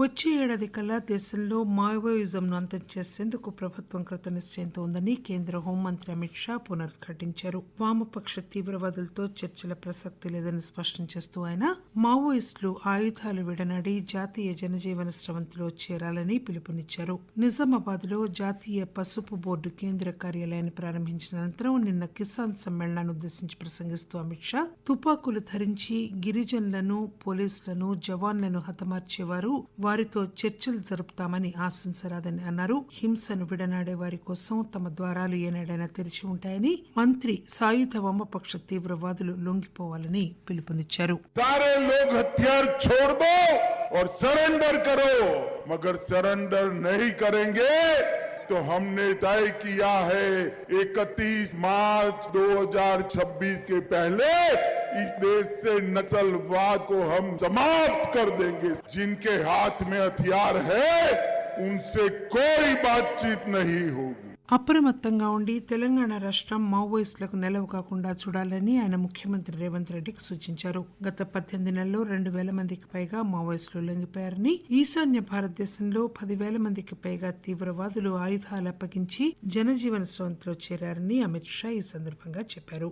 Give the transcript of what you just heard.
వచ్చే ఏడాది కల్లా దేశంలో మావోయిజంను అంతం చేసేందుకు ప్రభుత్వం కృతనిశ్చయంతో ఉందని కేంద్ర హోంమంత్రి అమిత్ షా పునరుద్ఘాటించారు. వామపక్ష తీవ్రవాదులతో చర్చల ప్రసక్తి లేదని స్పష్టం చేస్తూ ఆయన మావోయిస్టులు ఆయుధాలు విడనాడి జాతీయ జనజీవన స్రవంతిలో చేరాలని పిలుపునిచ్చారు. నిజామాబాద్లో జాతీయ పసుపు బోర్డు కేంద్ర కార్యాలయాన్ని ప్రారంభించిన అనంతరం నిన్న కిసాన్ సమ్మేళనాన్ని ఉద్దేశించి ప్రసంగిస్తూ అమిత్ షా తుపాకులు ధరించి గిరిజనులను పోలీసులను జవాన్లను హతమార్చేవారు వారితో చర్చలు జరుపుతామని ఆశించరాదని అన్నారు హింసను విడనాడే వారి కోసం తమ ద్వారాలు ఏనాడైనా తెరిచి ఉంటాయని మంత్రి సాయుధ వామపక్ష తీవ్రవాదులు లొంగిపోవాలని పిలుపునిచ్చారు सारे लोग हथियार छोड़ दो और सरेंडर करो मगर सरेंडर नहीं करेंगे तो हमने तय किया है 31 मार्च 2026 के पहले इस देश से नक्सलवाद को हम समाप्त कर देंगे जिनके हाथ में हथियार है उनसे कोई बातचीत नहीं होगी అప్రమత్తంగా ఉండి తెలంగాణ రాష్ట్రం మావోయిస్టులకు నెలవు కాకుండా చూడాలని ఆయన ముఖ్యమంత్రి రేవంత్ రెడ్డికి సూచించారు గత పద్దెనిమిది నెలల్లో రెండు వేల మందికి పైగా మావోయిస్టులు లొంగిపోయారని ఈశాన్య భారతదేశంలో పదివేల మందికి పైగా తీవ్రవాదులు ఆయుధాలు అప్పగించి జనజీవన స్రవంతిలో చేరారని అమిత్ షా ఈ సందర్భంగా చెప్పారు